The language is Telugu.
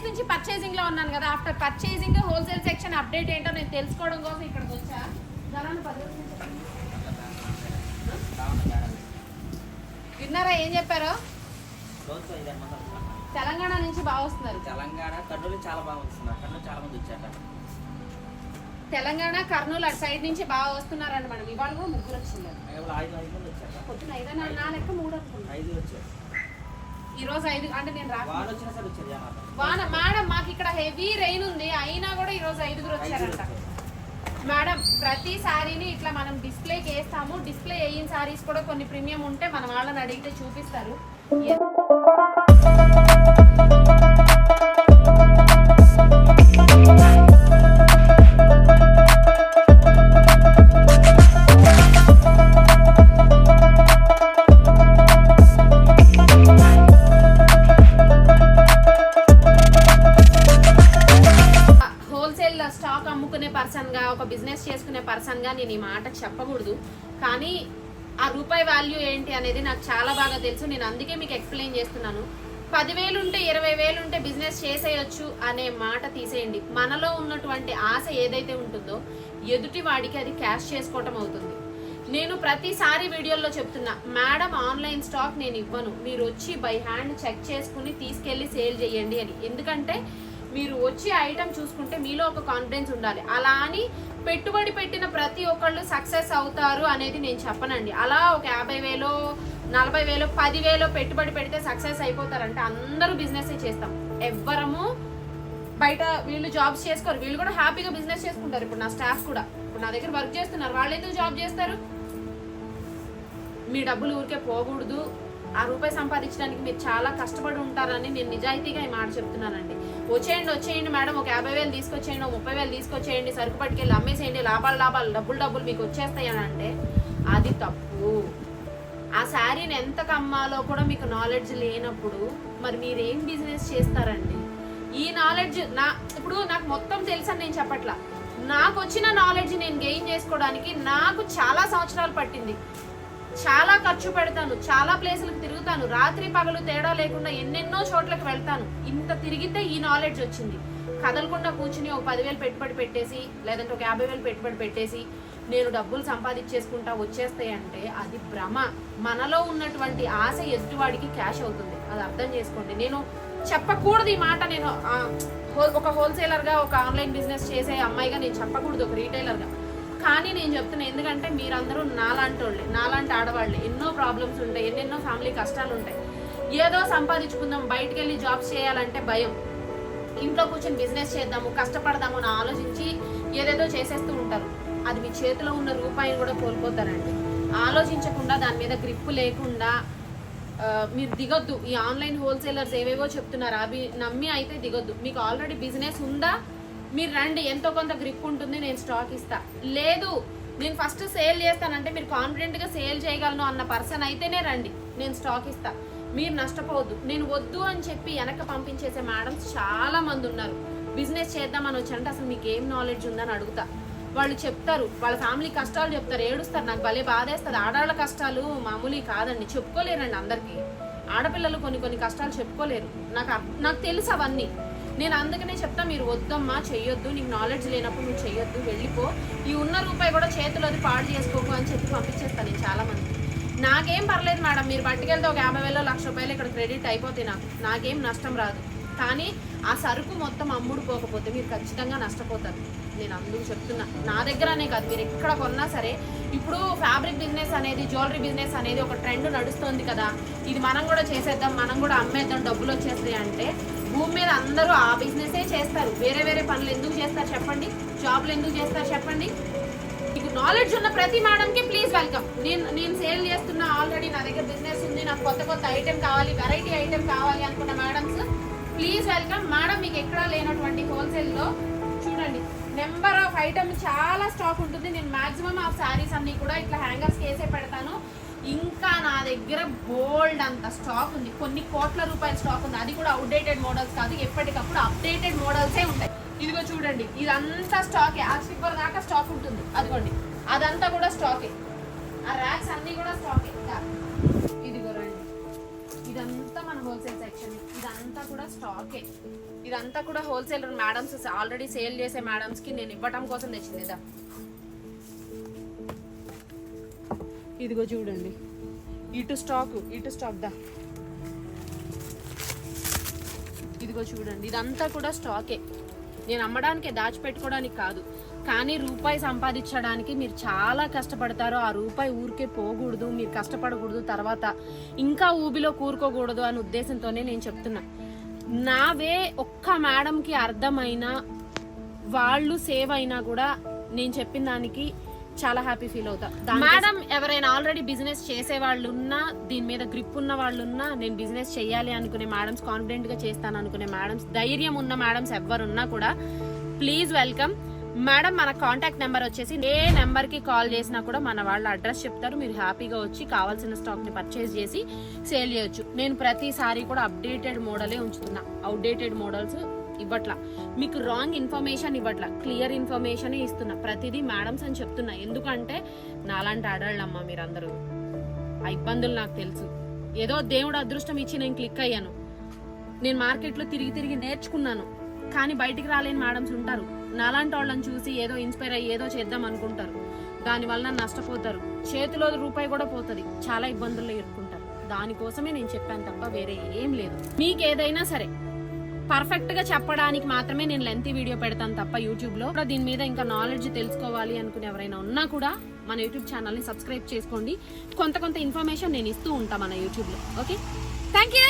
డేస్ నుంచి పర్చేసింగ్లో ఉన్నాను కదా after purchasing wholesale section update ఏంటో నేను తెలుసుకోవడం కోసం ఇక్కడికి వచ్చా. విన్నారా ఏం చెప్పారో. తెలంగాణ నుంచి బాగా వస్తున్నారు. తెలంగాణ కర్నూలు చాలా బాగా వస్తున్నారు. కర్నూలు చాలా మంది వచ్చాక తెలంగాణ కర్నూలు అటు సైడ్ నుంచి బాగా వస్తున్నారండి మనం ఇవాళ కూడా ముగ్గురు వచ్చింది పొద్దున ఐదన్నా నా లెక్క మూడు అనుకున్నా. ఐదు వచ్చారు. ఈ రోజు ఐదు అంటే నేను వాన మేడం మాకు ఇక్కడ హెవీ రెయిన్ ఉంది. అయినా కూడా ఈ రోజు ఐదుగురు వచ్చారంట. వచ్చారు. మేడం ప్రతి సారీని ఇట్లా మనం డిస్ప్లేకి వేస్తాము. డిస్ప్లే అయిన సారీస్ కూడా కొన్ని ప్రీమియం ఉంటే మన వాళ్ళని అడిగితే చూపిస్తారు. స్టాక్ అమ్ముకునే పర్సన్గా ఒక బిజినెస్ చేసుకునే పర్సన్గా నేను ఈ మాట చెప్పకూడదు. కానీ ఆ రూపాయి వాల్యూ ఏంటి అనేది నాకు చాలా బాగా తెలుసు. నేను అందుకే మీకు ఎక్స్ప్లెయిన్ చేస్తున్నాను. పదివేలు ఉంటే ఇరవై వేలు ఉంటే బిజినెస్ చేసేయొచ్చు అనే మాట తీసేయండి. మనలో ఉన్నటువంటి ఆశ ఏదైతే ఉంటుందో ఎదుటి వాడికి అది క్యాష్ చేసుకోవటం అవుతుంది. నేను ప్రతిసారి వీడియోల్లో చెప్తున్నా మేడం ఆన్లైన్ స్టాక్ నేను ఇవ్వను. మీరు వచ్చి బై హ్యాండ్ చెక్ చేసుకుని తీసుకెళ్ళి సేల్ చేయండి అని. ఎందుకంటే మీరు వచ్చి ఐటమ్ చూసుకుంటే మీలో ఒక కాన్ఫిడెన్స్ ఉండాలి. అలా అని పెట్టుబడి పెట్టిన ప్రతి ఒక్కళ్ళు సక్సెస్ అవుతారు అనేది నేను చెప్పనండి. అలా ఒక యాభై వేలో నలభై వేలో పదివేలో పెట్టుబడి పెడితే సక్సెస్ అయిపోతారంటే అందరూ బిజినెస్ చేస్తాం. ఎవ్వరము బయట వీళ్ళు జాబ్స్ చేసుకోరు. వీళ్ళు కూడా హ్యాపీగా బిజినెస్ చేసుకుంటారు. ఇప్పుడు నా స్టాఫ్ కూడా. ఇప్పుడు నా దగ్గర వర్క్ చేస్తున్నారు. వాళ్ళు ఎందుకు జాబ్ చేస్తారు? మీ డబ్బులు ఊరికే పోకూడదు. ఆ రూపాయి సంపాదించడానికి మీరు చాలా కష్టపడి ఉంటారని నేను నిజాయితీగా ఈ మాట చెప్తున్నానండి. వచ్చేయండి వచ్చేయండి మేడం ఒక యాభై వేలు తీసుకొచ్చేయండి ఒక ముప్పై వేలు తీసుకొచ్చేయండి సరుకు పట్టుకెళ్ళి అమ్మేసేయండి లాభాలు లాభాలు డబ్బులు డబ్బులు మీకు వచ్చేస్తాయి అని అంటే అది తప్పు. ఆ శారీని ఎంత కమ్మాలో కూడా మీకు నాలెడ్జ్ లేనప్పుడు మరి మీరు ఏం బిజినెస్ చేస్తారండి? ఈ నాలెడ్జ్ నా ఇప్పుడు నాకు మొత్తం తెలుసని నేను చెప్పట్లా. నాకు వచ్చిన నాలెడ్జ్ నేను గెయిన్ చేసుకోవడానికి నాకు చాలా సంవత్సరాలు పట్టింది. చాలా ఖర్చు పెడతాను చాలా ప్లేసులకు తిరుగుతాను రాత్రి పగలు తేడా లేకుండా ఎన్నెన్నో చోట్లకు వెళ్తాను. ఇంత తిరిగితే ఈ నాలెడ్జ్ వచ్చింది. కదలకుండా కూర్చుని ఒక పదివేలు పెట్టుబడి పెట్టేసి లేదంటే ఒక యాభై వేలు పెట్టుబడి పెట్టేసి నేను డబ్బులు సంపాదించేసుకుంటా వచ్చేస్తాయి అంటే అది భ్రమ. మనలో ఉన్నటువంటి ఆశ ఎదుటివాడికి క్యాష్ అవుతుంది. అది అర్థం చేసుకోండి. నేను చెప్పకూడదు ఈ మాట నేను ఒక హోల్సేలర్గా ఒక ఆన్లైన్ బిజినెస్ చేసే అమ్మాయిగా నేను చెప్పకూడదు ఒక రీటైలర్గా కానీ నేను చెప్తున్నా ఎందుకంటే మీరందరూ నాలాంటి వాళ్ళే నాలాంటి ఆడవాళ్ళే. ఎన్నో ప్రాబ్లమ్స్ ఉంటాయి ఎన్నెన్నో ఫ్యామిలీ కష్టాలు ఉంటాయి. ఏదో సంపాదించుకుందాం బయటికి వెళ్ళి జాబ్స్ చేయాలంటే భయం. ఇంట్లో కూర్చొని బిజినెస్ చేద్దాము కష్టపడదాము అని ఆలోచించి ఏదేదో చేసేస్తూ ఉంటారు. అది మీ చేతిలో ఉన్న రూపాయిని కూడా కోల్పోతారండి. ఆలోచించకుండా దాని మీద గ్రిప్ లేకుండా మీరు దిగొద్దు. ఈ ఆన్లైన్ హోల్సేలర్స్ ఏవేవో చెప్తున్నారు అవి నమ్మి అయితే దిగొద్దు. మీకు ఆల్రెడీ బిజినెస్ ఉందా? మీరు రండి ఎంతో కొంత గ్రిప్ ఉంటుంది నేను స్టాక్ ఇస్తా. లేదు నేను ఫస్ట్ సేల్ చేస్తానంటే మీరు కాన్ఫిడెంట్గా సేల్ చేయగలను అన్న పర్సన్ అయితేనే రండి నేను స్టాక్ ఇస్తా. మీరు నష్టపోవద్దు. నేను వద్దు అని చెప్పి వెనక పంపించేసే మేడమ్స్ చాలా మంది ఉన్నారు. బిజినెస్ చేద్దామని వచ్చారంటే అసలు మీకు ఏం నాలెడ్జ్ ఉందని అడుగుతా. వాళ్ళు చెప్తారు వాళ్ళ ఫ్యామిలీ కష్టాలు చెప్తారు ఏడుస్తారు నాకు భలే బాధేస్తుంది. ఆడవాళ్ళ కష్టాలు మామూలు కాదండి చెప్పుకోలేరండి అందరికీ. ఆడపిల్లలు కొన్ని కొన్ని కష్టాలు చెప్పుకోలేరు. నాకు నాకు తెలుసు అవన్నీ. నేను అందుకనే చెప్తా మీరు వద్దమ్మా చెయ్యొద్దు. నీకు నాలెడ్జ్ లేనప్పుడు నువ్వు చెయ్యొద్దు. వెళ్ళిపో. ఈ ఉన్న రూపాయి కూడా చేతిలోది పాడు చేసుకోకు అని చెప్పి పంపించేస్తాను నేను చాలామంది నాకేం పర్లేదు మేడం మీరు పట్టుకెళ్తే ఒక యాభై వేలు లక్ష రూపాయలు ఇక్కడ క్రెడిట్ అయిపోతే నాకు. నాకేం నష్టం రాదు. కానీ ఆ సరుకు మొత్తం అమ్ముడు పోకపోతే మీరు ఖచ్చితంగా నష్టపోతారు. నేను అందుకు చెప్తున్నా. నా దగ్గరనే కాదు. మీరు ఎక్కడ కొన్నా సరే ఇప్పుడు ఫ్యాబ్రిక్ బిజినెస్ అనేది జ్యువెలరీ బిజినెస్ అనేది ఒక ట్రెండ్ నడుస్తుంది కదా. ఇది మనం కూడా చేసేద్దాం మనం కూడా అమ్మేద్దాం డబ్బులు వచ్చేస్తాయి అంటే భూమి మీద అందరూ ఆ బిజినెసే చేస్తారు. వేరే వేరే పనులు ఎందుకు చేస్తారు చెప్పండి? జాబ్లు ఎందుకు చేస్తారు చెప్పండి? మీకు నాలెడ్జ్ ఉన్న ప్రతి మేడంకి ప్లీజ్ వెల్కమ్ నేను నేను సేల్ చేస్తున్నా ఆల్రెడీ నా దగ్గర బిజినెస్ ఉంది నాకు కొత్త కొత్త ఐటెం కావాలి వెరైటీ ఐటెం కావాలి అనుకున్న మేడమ్స్ ప్లీజ్ వెల్కమ్ మేడం మీకు ఎక్కడా లేనటువంటి హోల్సేల్లో చూడండి. నెంబర్ ఆఫ్ ఐటమ్ చాలా స్టాక్ ఉంటుంది. నేను మాక్సిమం ఆ శారీస్ అన్ని కూడా ఇట్లా హ్యాంగర్స్ వేసే పెడతాను. ఇంకా నా దగ్గర బోల్డ్ అంత స్టాక్ ఉంది. కొన్ని కోట్ల రూపాయల స్టాక్ ఉంది. అది కూడా అప్డేటెడ్ మోడల్స్ కాదు. ఎప్పటికప్పుడు అప్డేటెడ్ మోడల్సే ఉంటాయి. ఇదిగో చూడండి. ఇదంతా స్టాకే ఆ స్లిప్పర్ దాకా స్టాక్ ఉంటుంది. అదిగోండి. అదంతా కూడా స్టాకే ఆ ర్యాక్స్ అన్నీ కూడా స్టాకే ఇదిగో రండి. ఇదంతా మన హోల్సేల్ సెక్షన్ ఇదంతా కూడా స్టాకే ఇదంతా కూడా హోల్సేల్ మేడమ్స్ ఆల్రెడీ సేల్ చేసే మేడమ్స్కి నేను ఇవ్వటం కోసం తెచ్చింది. ఇదా. ఇదిగో చూడండి. ఇటు స్టాక్ ఇటు స్టాక్ దా. ఇదిగో చూడండి ఇదంతా కూడా స్టాకే. నేను అమ్మడానికి దాచిపెట్టుకోవడానికి కాదు కానీ రూపాయి సంపాదించడానికి మీరు చాలా కష్టపడతారు. ఆ రూపాయి ఊరికే పోకూడదు మీరు కష్టపడకూడదు. తర్వాత ఇంకా ఊబిలో కూరుకోకూడదు అనే ఉద్దేశంతోనే నేను చెప్తున్నా. నావే ఒక్క మేడంకి అర్థమైన వాళ్ళు సేవ్ అయినా కూడా నేను చెప్పిన దానికి చాలా హ్యాపీ ఫీల్ అవుతా. మేడం ఎవరైనా ఆల్రెడీ బిజినెస్ చేసే వాళ్ళు ఉన్నా దీని మీద గ్రిప్ ఉన్న వాళ్ళు ఉన్నా నేను బిజినెస్ చేయాలి అనుకునే మేడమ్స్ కాన్ఫిడెంట్గా చేస్తాను అనుకునే మేడమ్స్ ధైర్యం ఉన్న మేడమ్స్ ఎవరున్నా కూడా ప్లీజ్ వెల్కమ్ మేడం మన కాంటాక్ట్ నెంబర్ వచ్చేసి ఏ నెంబర్కి కాల్ చేసినా కూడా మన వాళ్ళ అడ్రస్ చెప్తారు. మీరు హ్యాపీగా వచ్చి కావాల్సిన స్టాక్ని పర్చేస్ చేసి సేల్ చేయొచ్చు. నేను ప్రతిసారి కూడా అప్డేటెడ్ మోడలే ఉంచుతున్నా. అవుట్డేటెడ్ మోడల్స్ ఇవ్వట్లా. మీకు రాంగ్ ఇన్ఫర్మేషన్ ఇవ్వట్లా. క్లియర్ ఇన్ఫర్మేషన్ ఇస్తున్నా. ప్రతిదీ మేడమ్స్ అని చెప్తున్నా. ఎందుకంటే నాలాంటి ఆడాళ్ళమ్మా మీరందరూ. ఆ ఇబ్బందులు నాకు తెలుసు. ఏదో దేవుడు అదృష్టం ఇచ్చి నేను క్లిక్ అయ్యాను. నేను మార్కెట్లో తిరిగి తిరిగి నేర్చుకున్నాను. కానీ బయటికి రాలేని మేడమ్స్ ఉంటారు. నాలాంటి వాళ్ళని చూసి ఏదో ఇన్స్పైర్ అయ్యి ఏదో చేద్దాం అనుకుంటారు. దానివల్ల నష్టపోతారు. చేతిలో రూపాయి కూడా పోతుంది. చాలా ఇబ్బందుల్లో ఇరుక్కుంటారు. దానికోసమే నేను చెప్పాను తప్ప వేరే ఏం లేదు. మీకు ఏదైనా సరే పర్ఫెక్ట్గా చెప్పడానికి మాత్రమే నేను లెంత్ వీడియో పెడతాను తప్ప యూట్యూబ్లో దీని మీద ఇంకా నాలెడ్జ్ తెలుసుకోవాలి అనుకునే ఎవరైనా ఉన్నా కూడా మన యూట్యూబ్ ఛానల్ని సబ్స్క్రైబ్ చేసుకోండి. కొంత కొంత ఇన్ఫర్మేషన్ నేను ఇస్తూ ఉంటాను మన యూట్యూబ్లో ఓకే థ్యాంక్ యూ